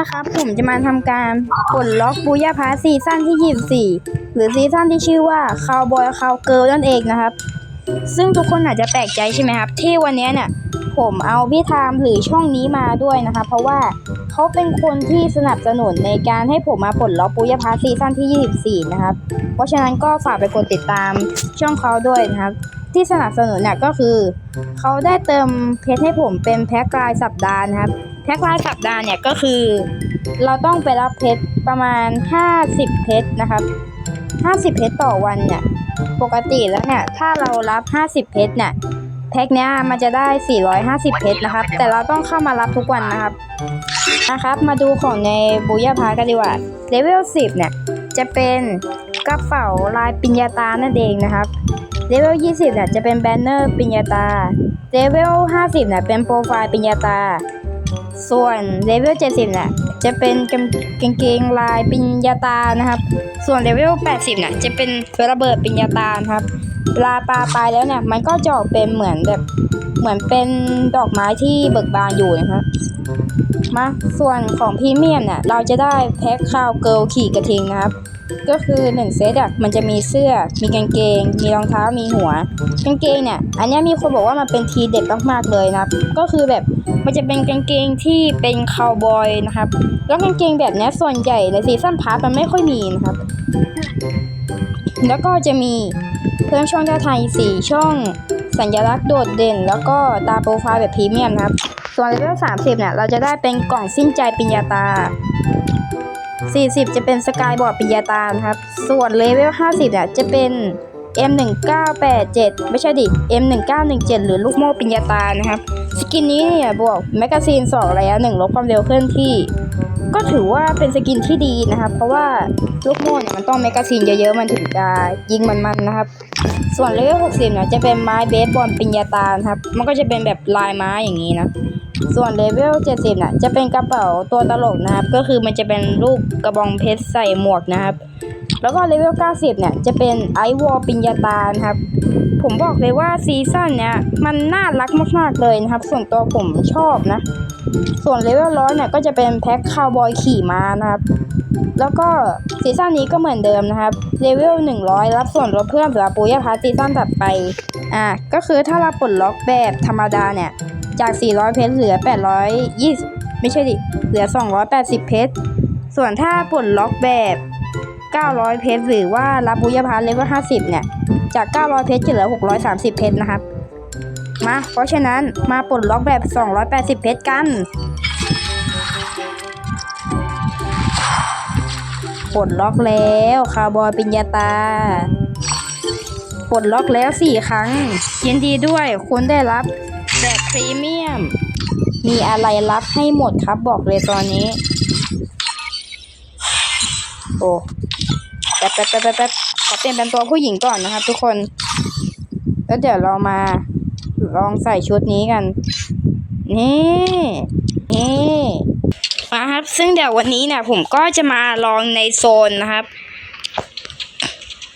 นะครับผมจะมาทำการปลดล็อกบูย่าพาซีซั่นที่ 24 หรือซีซั่นที่ชื่อว่า Cowboy Cowgirl นั่นเองนะครับ ซึ่งทุกคนอาจจะแปลกใจใช่ไหมครับ ที่วันนี้เนี่ยผมเอาพี่ไทม์หรือช่องนี้มาด้วยนะคะ เพราะว่าเขาเป็นคนที่สนับสนุนในการให้ผมมาปลดล็อกบูยาพาซีซั่นที่ 24 นะครับ เพราะฉะนั้นก็ฝากไปกดติดตามช่องเขาด้วยนะครับ ที่สนับสนุนเนี่ยก็คือ เขาได้เติมเพชรให้ผมเป็นแพ็ครายสัปดาห์นะครับ แพ็ครายสัปดาห์เนี่ยก็คือ เราต้องไปรับเพชรประมาณ 50 เพชรนะครับ 50 เพชรต่อวันเนี่ยปกติแล้วเนี่ยถ้าเรารับ 50 เพชรเนี่ยแพ็คเนี้ยมันจะได้ 450 เพชรนะครับ แต่เราต้องเข้ามารับทุกวันนะครับนะครับ มาดูของในบูย่าพากันดีกว่าเลเวล 10 เนี่ย จะเป็นกระเป๋าลายปิญญาตานั่นเองนะครับเลเวล 20 เนี่ยจะเป็นแบนเนอร์ปิญญาตาเลเวล 50 เนี่ยเป็นโปรไฟล์ปิญญาตา ส่วนเลเวล70เนี่ยจะเป็นกางกงเกงลายปิญญาตานะครับ ส่วนเลเวล80เนี่ยจะเป็นระเบิดปิญญาตานะครับเวลาปลาไปแล้วเนี่ยมันก็จะออกเป็นเหมือนแบบเหมือนเป็นดอกไม้ที่เบิกบานอยู่นะครับมาส่วนของพรีเมียมเนี่ยเราจะได้แพ็คข้าวเกิลขี่กระทิงนะครับ ก็คือ1เซตอะมันจะมีเสื้อ มีกางเกง มีรองเท้า มีหัว กางเกงเนี่ย อันเนี้ยมีคนบอกว่ามันเป็นทีเด็ดมากๆเลยนะ ก็คือแบบมันจะเป็นกางเกงที่เป็นคาวบอยนะครับ แล้วกางเกงแบบนี้ส่วนใหญ่ในซีซั่นพาร์ทมันไม่ค่อยมีนะครับ แล้วก็จะมีเพิ่มช่องท่าทางสี่ช่อง สัญลักษณ์โดดเด่น แล้วก็ตาโปรไฟล์แบบพรีเมียมนะครับ ส่วนเลเวล30เนี่ยเราจะได้เป็นกล่องสิ้นใจปิญญาตา 40 จะเป็นสกายบอร์ดปิญญาตานะครับ ส่วนเลเวล 50เนี่ยจะเป็น M1987 ไม่ใช่ดิ M1917 หรือลูกโม่ปิญญาตานะครับ สกินนี้เนี่ยบวกแมกกาซีน2ระยะ1ลดความเร็วเคลื่อนที่ ก็ถือว่าเป็นสกินที่ดีนะครับ เพราะว่าลูกโม่เนี่ยมันต้องแมกกาซีนเยอะๆ มันถึงจะยิงมันๆนะครับ ส่วนเลเวล 60เนี่ยจะเป็นไม้เบสบอลปิญญาตานะครับ มันก็จะเป็นแบบลายไม้อย่างนี้นะ ส่วนเลเวล70น่ะจะเป็นกระเป๋าตัวตลกนะครับ ก็คือมันจะเป็นรูปกระบองเพชรใส่หมวกนะครับ แล้วก็เลเวล90เนี่ยจะเป็นไอวอลปิญญาตานะครับ ผมบอกเลยว่าซีซั่นเนี้ยมันน่ารักมากๆเลยนะครับ ส่วนตัวผมชอบนะ ส่วนเลเวลร้อยเนี่ยก็จะเป็นแพ็คคาวบอยขี่ม้านะครับ แล้วก็ซีซั่นนี้ก็เหมือนเดิมนะครับเลเวล100 รับส่วนลดเพิ่มสำหรับปูยพาร์ทซีซั่นถัดไปอ่าก็คือถ้าเราปลดล็อกแบบธรรมดาเนี่ย จาก 400 เพชรเหลือ 820 ไม่ใช่ดิ เหลือ 280 เพชร ส่วนถ้าปลดล็อกแบบ 900 เพชรหรือว่ารับบูยพาร์ทเลเวล50 เนี่ย จาก 900 เพชรจะเหลือ 630 เพชรนะครับ มา เพราะฉะนั้นมาปลดล็อกแบบ 280 เพชรกัน ปลดล็อกแล้วคาร์บอยปิญญาตาปลดล็อกแล้วสี่ครั้งยินดีด้วยคุณได้รับ พรีเมียม มีอะไรรับให้หมดครับบอกเลยตอนนี้ โอ้แป๊บแป๊บแป๊บแป๊บขอเปลี่ยนเป็นตัวผู้หญิงก่อนนะครับทุกคน แล้วเดี๋ยวเรามาลองใส่ชุดนี้กัน นี่ นี่มาครับ ซึ่งเดี๋ยววันนี้เนี่ยผมก็จะมาลองในโซนนะครับ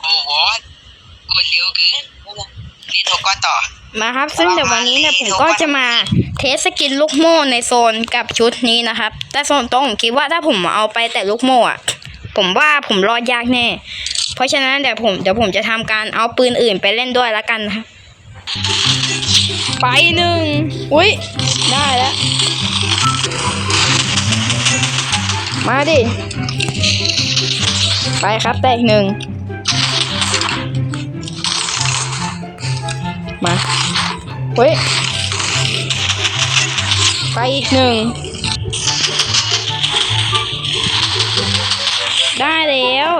โอ้โหกดเร็วเกินรีบโทรก่อนต่อ มาครับ ซึ่งเดี๋ยววันนี้เนี่ยผมก็จะมาเทสสกินลูกโม่ในโซนกับชุดนี้นะครับ แต่ส่วนตัวผมคิดว่าถ้าผมเอาไปแต่ลูกโม่อะผมว่าผมรอดยากแน่ เพราะฉะนั้นเดี๋ยวผมเดี๋ยวผมจะทำการเอาปืนอื่นไปเล่นด้วยแล้วกันนะครับไปหนึ่งอุ้ยได้แล้ว มาดิ ไปครับแตกหนึ่ง มา เฮ้ย ไปอีกหนึ่ง ได้แล้ว